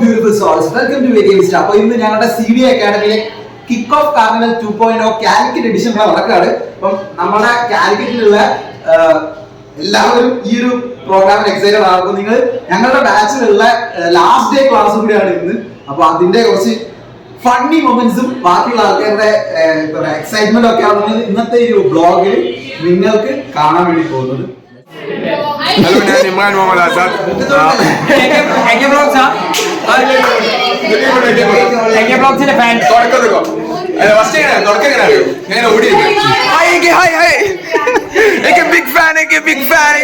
Beautiful souls welcome to very list അപ്പോൾ ഇന്ന് ഞങ്ങളുടെ C B അക്കാഡമിയിലെ kick off carnival two point O Calicut edition നടക്കാണ് അപ്പം നമ്മുടെ കാലിക്കറ്റിലുള്ള എല്ലാവരും ഈ ഒരു പ്രോഗ്രാമിൽ എക്സൈറ്റഡ് ആണ് നിങ്ങൾ ഞങ്ങളുടെ ബാച്ചിലുള്ള ലാസ്റ്റ് ഡേ ക്ലാസ് കൂടിയാണ് ഇന്ന് അപ്പൊ അതിന്റെ കുറച്ച് ഫണ്ണി മൊമെന്റ്സും ബാക്കിയുള്ള ആൾക്കാരുടെ എക്സൈറ്റ്മെന്റ് ഒക്കെ ആണ് ഇന്നത്തെ ഈ ഒരു ബ്ലോഗിൽ നിങ്ങൾക്ക് കാണാൻ വേണ്ടി പോകുന്നത് ഹലോ ഞാൻ ഇമ്രാൻ മുഹമ്മദ് ആസാദ് ബ്ലോഗ്സിന്റെ ഫാൻ ഫസ്റ്റ് എങ്ങനെ? തുടക്കം എങ്ങനെ അറിയോ? ഞാൻ ഓടി ബിഗ് ഫാൻ ബിഗ് ഫാൻ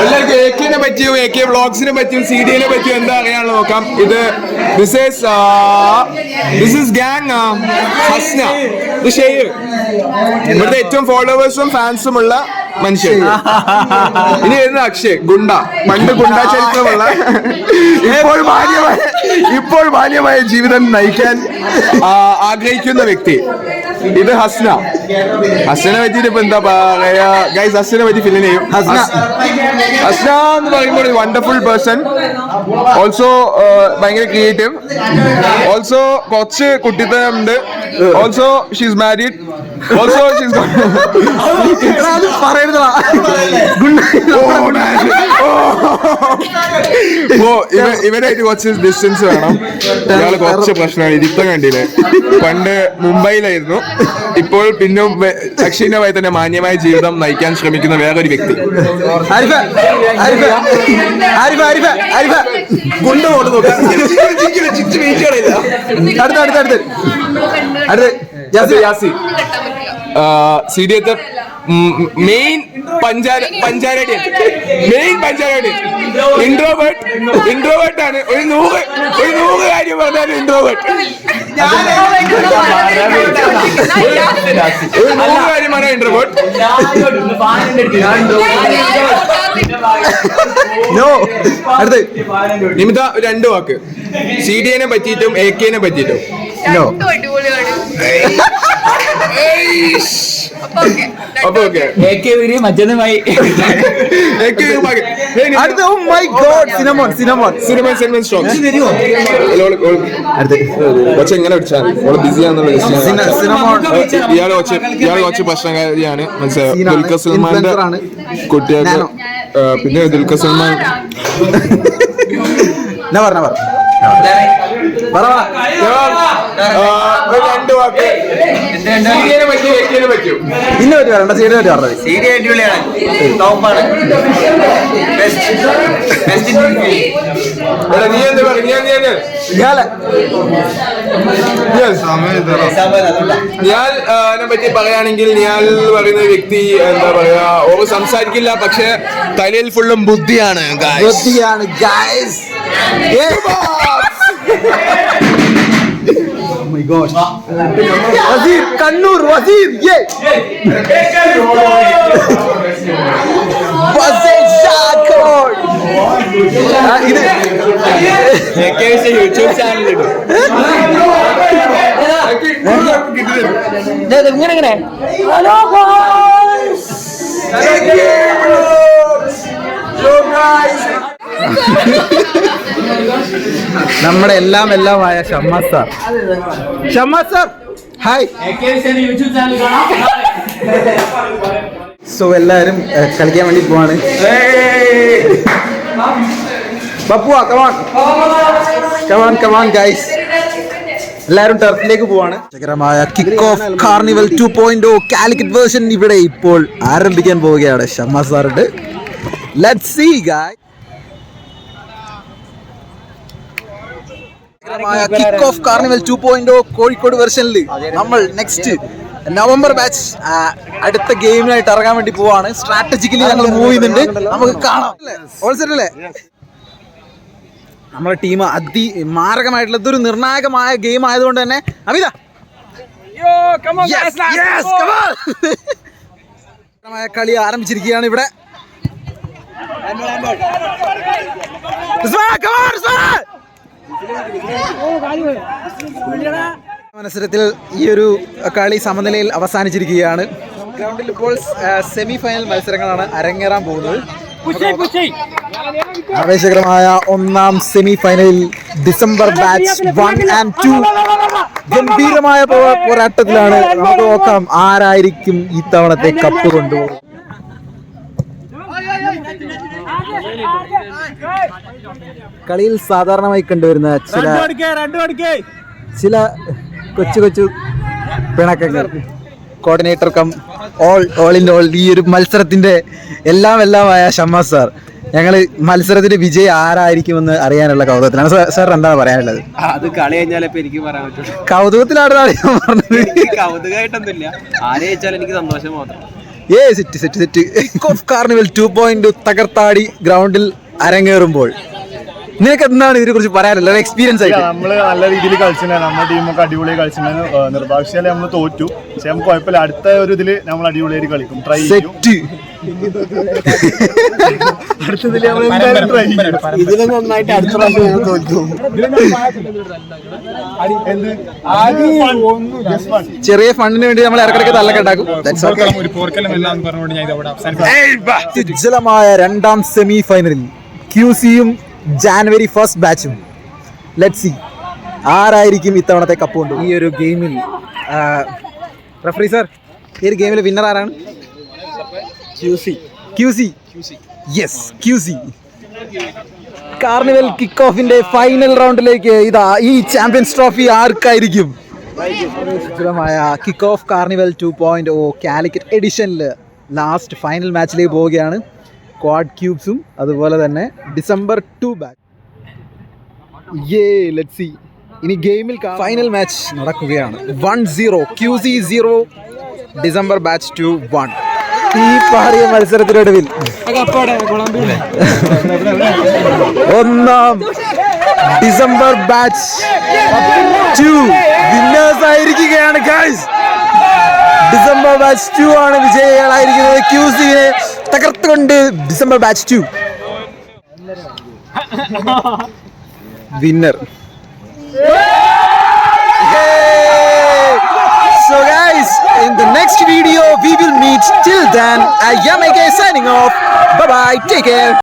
എല്ലാവർക്കും എ കെനെ പറ്റിയും എ കെ വ്ളോഗ്സിനെ പറ്റിയും സി ഡിനെ പറ്റിയും എന്താ അറിയാനുള്ള നോക്കാം. ഇത് this is this is gang Hasna. ഇത് ഷെയർ ഇവിടുത്തെ ഏറ്റവും ഫോളോവേഴ്സും ഫാൻസും ഉള്ള മനുഷ്യൻ. ഇനി വരുന്ന അക്ഷയ് ഗുണ്ട. പണ്ട് ഗുണ്ട ചരിത്രമുള്ള. ഇപ്പോൾ മാന്യമായ ഇപ്പോൾ മാന്യമായ ജീവിതം നയിക്കാൻ ആഗ്രഹിക്കുന്ന വ്യക്തി. ഇത് ഹസ്ന. ഹസ്നെ പറ്റിയിട്ട് ഇപ്പൊ എന്താ പറയാ? ഗൈസ് ഹസ്നെ പറ്റി ഫില്ലിനെയും ഹസ്ന. ഹസ്ന. എന്ന് പറയുമ്പോൾ വണ്ടർഫുൾ പേഴ്സൺ ഓൾസോ ഭയങ്കര ക്രിയേറ്റീവ് ഓൾസോ കുറച്ച് കുട്ടിത്തമുണ്ട് also she's married also she's oh ഇവരായിട്ട് കുറച്ച് ഡിസ്റ്റൻസ് വേണം. ഇയാൾ കുറച്ച് പ്രശ്നമാണ്. ഇരുത്തം കണ്ടില്ലേ? പണ്ട് മുംബൈയിലായിരുന്നു. ഇപ്പോൾ പിന്നെ വായി തന്നെ മാന്യമായ ജീവിതം നയിക്കാൻ ശ്രമിക്കുന്ന വേറൊരു വ്യക്തി. ആരിഫ ആരിഫ ആരിഫ. കൊണ്ട് പോട്ട് നോക്ക്. അടുത്ത അടുത്ത അടുത്ത്. അടുത്ത്. യാസി യാസി സി ഡി എത്തെ മെയിൻ പഞ്ചാര പഞ്ചാരടി. മെയിൻ പഞ്ചാരടി. ഇൻട്രോവേർട്ട് ഇൻട്രോവേർട്ട് ആണ്. ഒരു നൂറ് ഒരു നൂറ് കാര്യം പറഞ്ഞാലും ഇൻട്രോവേർട്ട് ഒരു നൂറ് കാര്യം പറഞ്ഞാൽ ഇൻട്രോവേർട്ട് നോ അടുത്ത് നിമിത രണ്ട് വാക്ക്. സി ഡി എനെ പറ്റിയിട്ടും എ കെനെ പറ്റിയിട്ടും. നോ അപ്പൊ ഓക്കെ. മറ്റൊന്നുമായി അടുത്ത ഓ my god cinnamon cinnamon. Cinema എങ്ങനെ ഓൾ മനസ്സിലായോ? സീനാണ്. ദുൽഖർ സൽമാന്റെ. കുട്ടികൾക്ക് പിന്നെ ദുൽഖർ സൽമാൻ. എന്നാ പറഞ്ഞ പറ. പറ. രണ്ട് വാക്ക്. സീരിയനെ പറ്റി പറ്റും. ഇന്നെ പറ്റി പറയണ്ട സീഡിനെ പറ്റി പറഞ്ഞത് സീരിയ അടിപൊളിയാണ്. ടോപ്പാണ്. എടാ, നീ എന്ത് പറയും ഞാൻ ഞാൻ ഇയാളെ. Yes. ഞാൻ നെ പറ്റി പറയുകയാണെങ്കിൽ ഞാൻ പറയുന്ന വ്യക്തി എന്താ പറയാ ഓ സംസാരിക്കില്ല പക്ഷെ തലയിൽ ഫുള്ളും ബുദ്ധിയാണ്. ബുദ്ധിയാണ് ഗൈസ് വസീർ കണ്ണൂർ വസീർ ഇത് യൂട്യൂബ് ചാനലിടും ഇങ്ങനെ ഇങ്ങനെ. നമ്മുടെ എല്ലാം എല്ലാം എല്ലാമായ Shamma sir. Shamma sir hi so എല്ലാവരും കളിക്കാൻ വേണ്ടി പോവാണ്. ബപ്പുവാ come on come on come on guys എല്ലാവരും ടർഫിലേക്ക് പോവാണ്. രസകരമായ kick off carnival two point Calicut version ഇവിടെ ഇപ്പോൾ ആരംഭിക്കാൻ പോവുകയാണ് Shamma സാറുണ്ട് let see guy kick off carnival two point Kozhikode വെർഷനിൽ നമ്മൾ നെക്സ്റ്റ് നവംബർ ബാച്ച് അടുത്ത ഗെയിമിനായിട്ട് ഇറങ്ങാൻ വേണ്ടി പോവാണ്. സ്ട്രാറ്റജിക്കലി ഞങ്ങൾ മൂവ് ചെയ്യുന്നുണ്ട്. നമുക്ക് കാണാം. ഓൾ സെറ്റ് അല്ലേ? നമ്മുടെ ടീം അതി മാരകമായിട്ടുള്ള ഇതൊരു നിർണായകമായ ഗെയിം ആയതുകൊണ്ട് തന്നെ. അമിത. കളി ആരംഭിച്ചിരിക്കുകയാണ് ഇവിടെ come on. come കളി ആരംഭിച്ചിരിക്കുകയാണ് ഇവിടെ. Usman, come on. മത്സരത്തിൽ ഈ ഒരു കളി സമനിലയിൽ അവസാനിച്ചിരിക്കുകയാണ്. ഗ്രൗണ്ടിൽ ഇപ്പോൾ സെമി ഫൈനൽ മത്സരങ്ങളാണ് അരങ്ങേറാൻ പോകുന്നത്. ആവേശകരമായ ഒന്നാം സെമി ഫൈനലിൽ December batch one and two ഗംഭീരമായ പോരാട്ടത്തിലാണ്. നമുക്ക് നോക്കാം ആരായിരിക്കും ഇത്തവണത്തെ കപ്പ് കൊണ്ടുപോകും കളിയിൽ സാധാരണമായി കണ്ടുവരുന്ന ചില ചില കൊച്ചു കൊച്ചു പിണക്കങ്ങൾ. Coordinator come all all in all ഈ ഒരു മത്സരത്തിന്റെ എല്ലാം എല്ലാമായ ഷമ്മാസ് സാർ ഞങ്ങൾ മത്സരത്തിന്റെ വിജയം ആരായിരിക്കുമെന്ന് അറിയാനുള്ള കൗതുകത്തിലാണ്. സാർ എന്താണ് പറയാനുള്ളത്? അത് കളി കഴിഞ്ഞാലേ എനിക്ക് പറയാൻ പറ്റുള്ളൂ. കൗതുകത്തിലാണ് ഞാൻ പറഞ്ഞത്? എനിക്ക് കൗതുകമായിട്ടൊന്നുമില്ല. ആരെ എനിക്ക് സന്തോഷം മാത്രം. A set set set of carnival two point തകർത്താടി ഗ്രൗണ്ടിൽ അരങ്ങേറുമ്പോൾ. നിനക്ക് എന്താണ് ഇതിനെ കുറിച്ച് പറയാനുള്ളത്? എക്സ്പീരിയൻസ് ആയിട്ട്. നമ്മൾ നല്ല രീതിയിൽ കളിച്ചിട്ടുണ്ടായിരുന്നു നമ്മുടെ ടീമൊക്കെ അടിപൊളി കളിച്ചിട്ടുണ്ടായിരുന്നു നിർഭാഗ്യശാലി നമ്മൾ തോറ്റു. പക്ഷെ നമുക്ക് കുഴപ്പമില്ല. അടുത്ത ഒരു ഇതിൽ നമ്മൾ അടിപൊളിയായിട്ട് കളിക്കും. ട്രൈ ചെയ്യും. സെറ്റ് അടുത്തതിൽ നമ്മൾ എന്തായാലും ട്രൈ ചെയ്യും. ഇതിൽ നന്നായിട്ട് അടുത്ത പ്രാവശ്യം ഞങ്ങൾ തോൽക്കും. ചെറിയ ഫണ്ടിന് വേണ്ടി നമ്മൾ ഇടക്കിടക്ക് തള്ളൊക്കെ ഉണ്ടാക്കും. That's ഒരു പോർക്കലും എല്ലാം പറഞ്ഞുകൊണ്ട് ഞാൻ ഇതവിടെ അവസാനിപ്പിക്കും. ഉജ്ജ്വലമായ രണ്ടാം സെമി ഫൈനലിൽ ക്യു സിയും ജാനുവരി ഫസ്റ്റ് ബാച്ചും ലെറ്റ് സി ആരായിരിക്കും ഇത്തവണത്തെ കപ്പ് കൊണ്ട് ഈ ഒരു ഗെയിമിൽ റഫറി സർ ഈ ഒരു ഗെയിമിൽ വിന്നർ ആരാണ്? യെസ് ക്യൂസി കാർണിവൽ കിക്ക് ഓഫിന്റെ ഫൈനൽ റൗണ്ടിലേക്ക് ഇതാ ഈ ചാമ്പ്യൻസ് ട്രോഫി ആർക്കായിരിക്കും? ഉജ്ജ്വലമായ kick off carnival two point O Calicut എഡിഷനിൽ last final മാച്ചിലേക്ക് പോവുകയാണ്. ക്വാഡ് ക്യൂബ്സും അതുപോലെ തന്നെ December two back let see ഇനി ഗെയിമിൽ ഫൈനൽ മാച്ച് നടക്കുകയാണ്. One zero Q C zero December batch two one ഈ പാറിയ മത്സരത്തിനൊടുവിൽ ഒന്നാം ഡിസംബർ ബാച്ച് ടു വിന്നേഴ്സ് ആയിരിക്കുകയാണ് ഗൈസ് ഡിസംബർ ബാച്ച് ടു ആണ് വിജയികളായിരിക്കുന്നത് ക്യൂ സിനെ തകർത്തുകൊണ്ട് December batch two winner So guys, in the next video we will meet. Till then, I am again signing off. Bye bye. Take care.